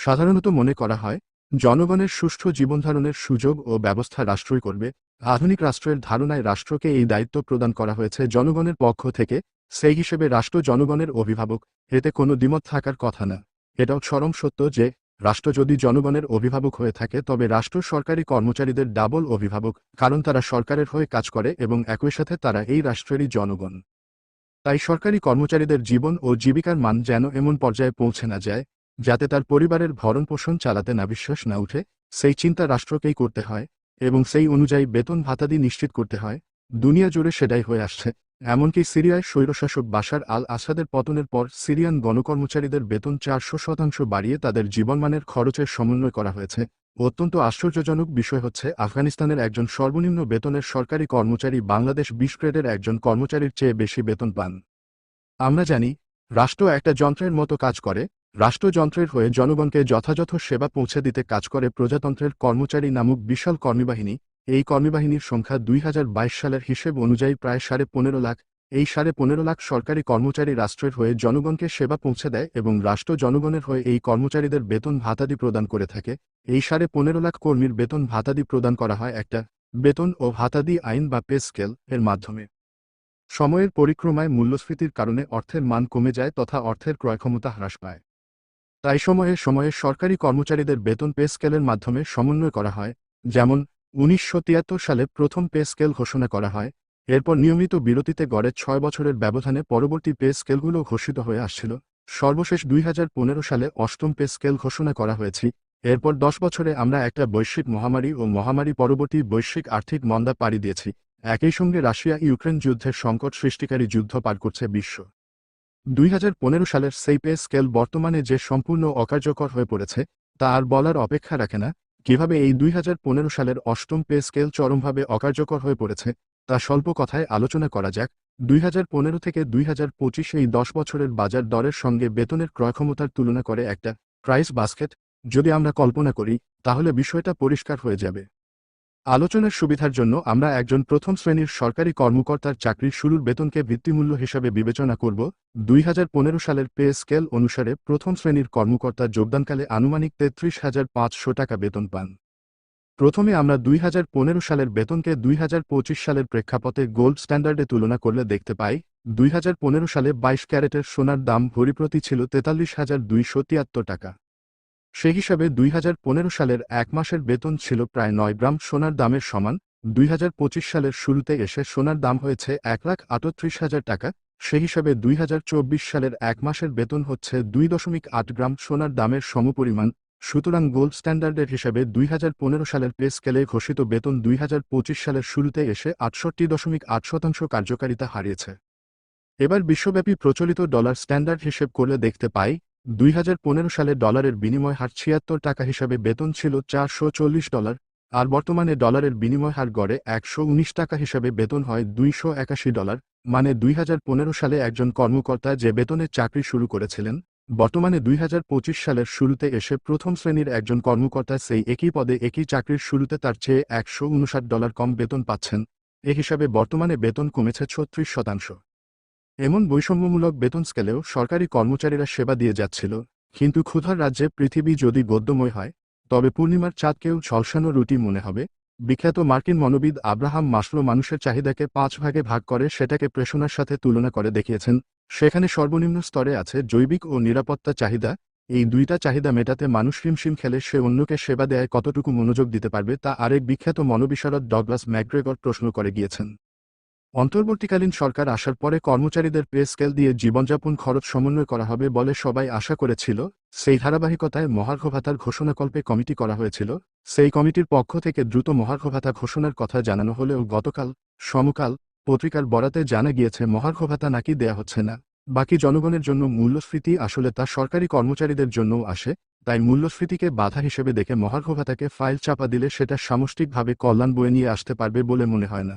সাধারণত মনে করা হয়, জনগণের সুষ্ঠু জীবনধারণের সুযোগ ও ব্যবস্থা রাষ্ট্রই করবে। আধুনিক রাষ্ট্রের ধারণায় রাষ্ট্রকে এই দায়িত্ব প্রদান করা হয়েছে জনগণের পক্ষ থেকে, সেই হিসেবে রাষ্ট্র জনগণের অভিভাবক, এতে কোনো দ্বিমত থাকার কথা না। এটাও চরম সত্য যে, রাষ্ট্র যদি জনগণের অভিভাবক হয়ে থাকে, তবে রাষ্ট্র সরকারি কর্মচারীদের ডাবল অভিভাবক, কারণ তারা সরকারের হয়ে কাজ করে এবং একই সাথে তারা এই রাষ্ট্রেরই জনগণ। তাই সরকারি কর্মচারীদের জীবন ও জীবিকার মান যেন এমন পর্যায়ে পৌঁছে না যায় যাতে তার পরিবারের ভরণ পোষণ চালাতে না বিশ্বাস না উঠে, সেই চিন্তা রাষ্ট্রকেই করতে হয় এবং সেই অনুযায়ী বেতন ভাতাদি নিশ্চিত করতে হয়। দুনিয়া জুড়ে সেটাই হয়ে আসছে। এমনকি সিরিয়ায় স্বৈরশাসক বাশার আল আসাদের পতনের পর সিরিয়ান গণকর্মচারীদের বেতন চারশো শতাংশ বাড়িয়ে তাদের জীবনমানের খরচের সমন্বয় করা হয়েছে। অত্যন্ত আশ্চর্যজনক বিষয় হচ্ছে, আফগানিস্তানের একজন সর্বনিম্ন বেতনের সরকারি কর্মচারী বাংলাদেশ বিশ একজন কর্মচারীর চেয়ে বেশি বেতন পান। আমরা জানি, রাষ্ট্র একটা যন্ত্রের মতো কাজ করে রাষ্ট্রযন্ত্রের হয়ে জনগণকে যথাযথ সেবা পৌঁছে দিতে কাজ করে প্রজাতন্ত্রের কর্মচারী নামক বিশাল কর্মীবাহিনী, এই কর্মীবাহিনীর সংখ্যা দুই হাজার বাইশ সালের হিসেব অনুযায়ী প্রায় সাড়ে পনেরো লাখ। এই সাড়ে পনেরো লাখ সরকারি কর্মচারী রাষ্ট্রের হয়ে জনগণকে সেবা পৌঁছে দেয় এবং রাষ্ট্র জনগণের হয়ে এই কর্মচারীদের বেতন ভাতাদি প্রদান করে থাকে। এই সাড়ে পনেরো লাখ কর্মীর বেতন ভাতাদি প্রদান করা হয় একটা বেতন ও ভাতাদি আইন বা পে স্কেল এর মাধ্যমে। সময়ের পরিক্রমায় মূল্যস্ফীতির কারণে অর্থের মান কমে যায় তথা অর্থের ক্রয়ক্ষমতা হ্রাস পায়। তাই সময়ে সময়ে সরকারি কর্মচারীদের বেতন পে স্কেলের মাধ্যমে সমন্বয় করা হয়, যেমন উনিশশো তিয়াত্তর সালে প্রথম পে স্কেল ঘোষণা করা হয়, এরপর নিয়মিত বিরতিতে গড়ে ছয় বছরের ব্যবধানে পরবর্তী পে স্কেলগুলো ঘোষিত হয়ে আসছিল। সর্বশেষ দুই হাজার পনেরো সালে অষ্টম পে স্কেল ঘোষণা করা হয়েছে, এরপর দশ বছরে আমরা একটা বৈশ্বিক মহামারী ও মহামারী পরবর্তী বৈশ্বিক আর্থিক মন্দা পাড়ি দিয়েছি। একই সঙ্গে রাশিয়া ইউক্রেন যুদ্ধের সংকট সৃষ্টিকারী যুদ্ধ পার করছে বিশ্ব। দুই হাজার পনেরো সালের সেই পে স্কেল বর্তমানে যে সম্পূর্ণ অকার্যকর হয়ে পড়েছে, তা আর বলার অপেক্ষা রাখে না। কীভাবে এই দুই হাজার পনেরো সালের অষ্টম পে স্কেল চরমভাবে অকার্যকর হয়ে পড়েছে, তা স্বল্প কথায় আলোচনা করা যাক। দুই হাজার পনেরো থেকে দুই হাজার পঁচিশ এই দশ বছরের বাজার দরের সঙ্গে বেতনের ক্রয়ক্ষমতার তুলনা করে একটা প্রাইস বাস্কেট। যদি আমরা কল্পনা করি, তাহলে বিষয়টা পরিষ্কার হয়ে যাবে। আলোচনার সুবিধার জন্য আমরা একজন প্রথম শ্রেণির সরকারি কর্মকর্তার চাকরির শুরুর বেতনকে ভিত্তিমূল্য হিসাবে বিবেচনা করব। দুই হাজার পনেরো সালের পে স্কেল অনুসারে প্রথম শ্রেণির কর্মকর্তা যোগদানকালে আনুমানিক তেত্রিশ হাজার পাঁচশো টাকা বেতন পান। প্রথমে আমরা দুই হাজার পনেরো সালের বেতনকে দুই হাজার পঁচিশ সালের প্রেক্ষাপটে গোল্ড স্ট্যান্ডার্ডে তুলনা করলে দেখতে পাই, দুই হাজার পনেরো সালে বাইশ ক্যারেটের সোনার দাম ভরিপ্রতি ছিল তেতাল্লিশ হাজার দুইশো তিয়াত্তর টাকা। সে হিসাবে দুই হাজার পনেরো সালের এক মাসের বেতন ছিল প্রায় নয় গ্রাম সোনার দামের সমান। দুই হাজার পঁচিশ সালের শুরুতে এসে সোনার দাম হয়েছে এক লাখ আটত্রিশ হাজার টাকা। সে হিসাবে দুই হাজার চব্বিশ সালের এক মাসের বেতন হচ্ছে দুই দশমিক আট গ্রাম সোনার দামের সমপরিমাণ। সুতরাং গোল্ড স্ট্যান্ডার্ডের হিসাবে দুই হাজার পনেরো সালের পে স্কেলে ঘোষিত বেতন দুই হাজার পঁচিশ সালের শুরুতে এসে আটষট্টি দশমিক আট শতাংশ কার্যকারিতা হারিয়েছে। এবার বিশ্বব্যাপী প্রচলিত ডলার স্ট্যান্ডার্ড হিসেব করলে দেখতে পাই দুই হাজার পনেরো সালে ডলারের বিনিময় হার ছিয়াত্তর টাকা হিসাবে বেতন ছিল চারশো চল্লিশ ডলার, আর বর্তমানে ডলারের বিনিময় হার গড়ে একশো উনিশ টাকা হিসাবে বেতন হয় দুইশো একাশি ডলার মানে দুই হাজার পনেরো সালে একজন কর্মকর্তা যে বেতনে চাকরি শুরু করেছিলেন, বর্তমানে দুই হাজার পঁচিশ সালের শুরুতে এসে প্রথম শ্রেণির একজন কর্মকর্তা সেই একই পদে একই চাকরির শুরুতে তার চেয়ে একশো উনষাট ডলার কম বেতন পাচ্ছেন। এ হিসাবে বর্তমানে বেতন কমেছে ছত্রিশ শতাংশ। এমন বৈষম্যমূলক বেতন স্কেলেও সরকারি কর্মচারীরা সেবা দিয়ে যাচ্ছিল, কিন্তু ক্ষুধার রাজ্যে পৃথিবী যদি গদ্যময় হয়, তবে পূর্ণিমার চাঁদকেও ঝলসানো রুটি মনে হবে। বিখ্যাত মার্কিন মনোবিদ আব্রাহাম মাসলো মানুষের চাহিদাকে পাঁচ ভাগে ভাগ করে সেটাকে প্রেষণার সাথে তুলনা করে দেখিয়েছেন। সেখানে সর্বনিম্ন স্তরে আছে জৈবিক ও নিরাপত্তা চাহিদা। এই দুইটা চাহিদা মেটাতে মানুষ হিমশিম খেলে সে অন্যকে সেবা দেয় কতটুকু মনোযোগ দিতে পারবে তা আরেক বিখ্যাত মনোবিশারদ ডগলাস ম্যাকগ্রেগর প্রশ্ন করে গিয়েছেন। অন্তর্বর্তীকালীন সরকার আসার পরে কর্মচারীদের পে স্কেল দিয়ে জীবনযাপন খরচ সমন্বয় করা হবে বলে সবাই আশা করেছিল। সেই ধারাবাহিকতায় মহার্ঘ ভাতার ঘোষণাকল্পে কমিটি করা হয়েছিল। সেই কমিটির পক্ষ থেকে দ্রুত মহার্ঘ ভাতা ঘোষণার কথা জানানো হলেও গতকাল, সমকাল, পত্রিকার বরাতে জানা গিয়েছে মহার্ঘ ভাতা নাকি দেয়া হচ্ছে না। বাকি জনগণের জন্য মূল্যস্ফীতি আসলে তা সরকারি কর্মচারীদের জন্যও আসে, তাই মূল্যস্ফীতিকে বাধা হিসেবে দেখে মহার্ঘ ভাতাকে ফাইল চাপা দিলে সেটা সামষ্টিকভাবে কল্যাণ বয়ে নিয়ে আসতে পারবে বলে মনে হয় না।